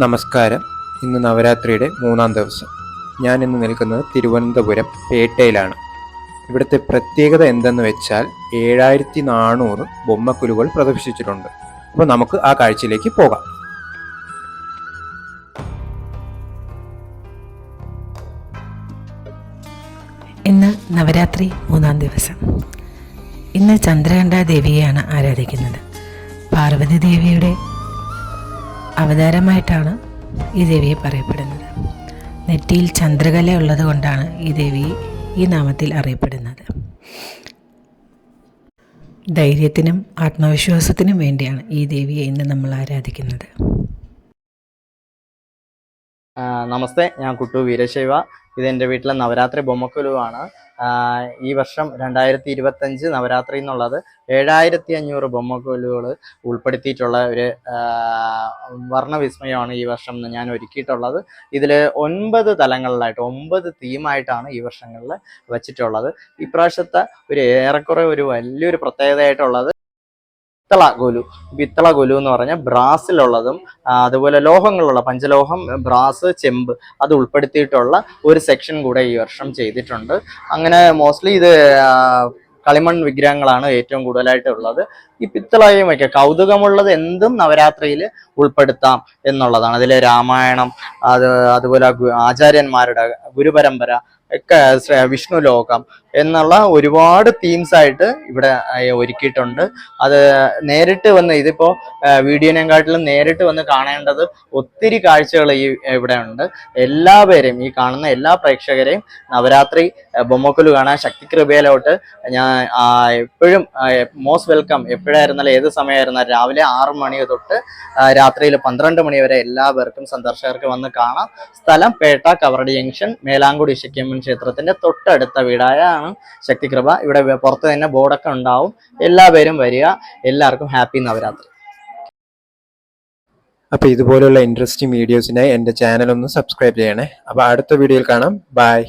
നമസ്കാരം. ഇന്ന് നവരാത്രിയുടെ മൂന്നാം ദിവസം. ഞാൻ ഇന്ന് നിൽക്കുന്നത് തിരുവനന്തപുരം പേട്ടയിലാണ്. ഇവിടുത്തെ പ്രത്യേകത എന്തെന്ന് വെച്ചാൽ ഏഴായിരത്തി നാനൂറ് ബൊമ്മക്കുലുകൾ പ്രദർശിച്ചിട്ടുണ്ട്. അപ്പോൾ നമുക്ക് ആ കാഴ്ചയിലേക്ക് പോകാം. ഇന്ന് നവരാത്രി മൂന്നാം ദിവസം. ഇന്ന് ചന്ദ്രകണ്ഠ ദേവിയെയാണ് ആരാധിക്കുന്നത്. പാർവതി ദേവിയുടെ അവതാരമായിട്ടാണ് ഈ ദേവിയെ പറയപ്പെടുന്നത്. നെറ്റിയിൽ ചന്ദ്രകല ഉള്ളത് കൊണ്ടാണ് ഈ ദേവി ഈ നാമത്തിൽ അറിയപ്പെടുന്നത്. ധൈര്യത്തിനും ആത്മവിശ്വാസത്തിനും വേണ്ടിയാണ് ഈ ദേവിയെ ഇന്ന് നമ്മൾ ആരാധിക്കുന്നത്. നമസ്തേ ഞാൻ കുട്ടു വീരശൈവ. ഇത് എന്റെ വീട്ടിലെ നവരാത്രി ബൊമ്മക്കുലുവാണ്. ഈ വർഷം രണ്ടായിരത്തി ഇരുപത്തഞ്ച് നവരാത്രി എന്നുള്ളത് ഏഴായിരത്തി അഞ്ഞൂറ് ബൊമ്മക്കുലുകൾ ഉൾപ്പെടുത്തിയിട്ടുള്ള ഒരു വർണവിസ്മയമാണ് ഈ വർഷം ഞാൻ ഒരുക്കിയിട്ടുള്ളത്. ഇതിൽ ഒൻപത് തലങ്ങളിലായിട്ട് ഒമ്പത് തീമായിട്ടാണ് ഈ വർഷങ്ങളിൽ വച്ചിട്ടുള്ളത്. ഇപ്രാവശ്യത്തെ ഒരു ഏറെക്കുറെ ഒരു വലിയൊരു പ്രത്യേകതയായിട്ടുള്ളത് പിത്തള ഗൊലു പിത്തള ഗൊലു എന്ന് പറഞ്ഞാൽ ബ്രാസിലുള്ളതും അതുപോലെ ലോഹങ്ങളുള്ള പഞ്ചലോഹം ബ്രാസ് ചെമ്പ് അത് ഉൾപ്പെടുത്തിയിട്ടുള്ള ഒരു സെക്ഷൻ കൂടെ ഈ വർഷം ചെയ്തിട്ടുണ്ട്. അങ്ങനെ മോസ്റ്റ്ലി ഇത് കളിമൺ വിഗ്രഹങ്ങളാണ് ഏറ്റവും കൂടുതലായിട്ടുള്ളത്. ഈ പിത്തളയും ഒക്കെ കൗതുകമുള്ളത് എന്തും നവരാത്രിയിൽ ഉൾപ്പെടുത്താം എന്നുള്ളതാണ്. അതിലെ രാമായണം അത് അതുപോലെ ആചാര്യന്മാരുടെ ഗുരുപരമ്പര വിഷ്ണു ലോകം എന്നുള്ള ഒരുപാട് തീംസ് ആയിട്ട് ഇവിടെ ഒരുക്കിയിട്ടുണ്ട്. അത് നേരിട്ട് വന്ന് ഇതിപ്പോ വീഡിയോനെക്കാട്ടിലും നേരിട്ട് വന്ന് കാണേണ്ടത് ഒത്തിരി കാഴ്ചകൾ ഈ ഇവിടെ ഉണ്ട്. എല്ലാവരെയും ഈ കാണുന്ന എല്ലാ പ്രേക്ഷകരെയും നവരാത്രി ബൊമ്മക്കുലു കാണാൻ ശക്തി കൃപയിലോട്ട് ഞാൻ എപ്പോഴും മോസ്റ്റ് വെൽക്കം എപ്പോഴായിരുന്നാലും ഏത് സമയമായിരുന്നാലും രാവിലെ ആറ് മണി തൊട്ട് രാത്രിയിൽ പന്ത്രണ്ട് മണി വരെ എല്ലാവർക്കും സന്ദർശകർക്ക് വന്ന് കാണാം. സ്ഥലം പേട്ട കവറടി ജംഗ്ഷൻ മേലാങ്കുടി ഇശക്കിയമ്മൻ ക്ഷേത്രത്തിന്റെ തൊട്ടടുത്ത വീടായാണ് ശക്തികൃപ. ഇവിടെ പുറത്ത് തന്നെ ബോർഡൊക്കെ ഉണ്ടാവും. എല്ലാവരും വരിക. എല്ലാവർക്കും ഹാപ്പി നവരാത്രി. അപ്പോൾ ഇതുപോലുള്ള ഇൻട്രസ്റ്റിംഗ് വീഡിയോസിനായി എന്റെ ചാനൽ ഒന്ന് സബ്സ്ക്രൈബ് ചെയ്യണേ. അപ്പോൾ അടുത്ത വീഡിയോയിൽ കാണാം. ബൈ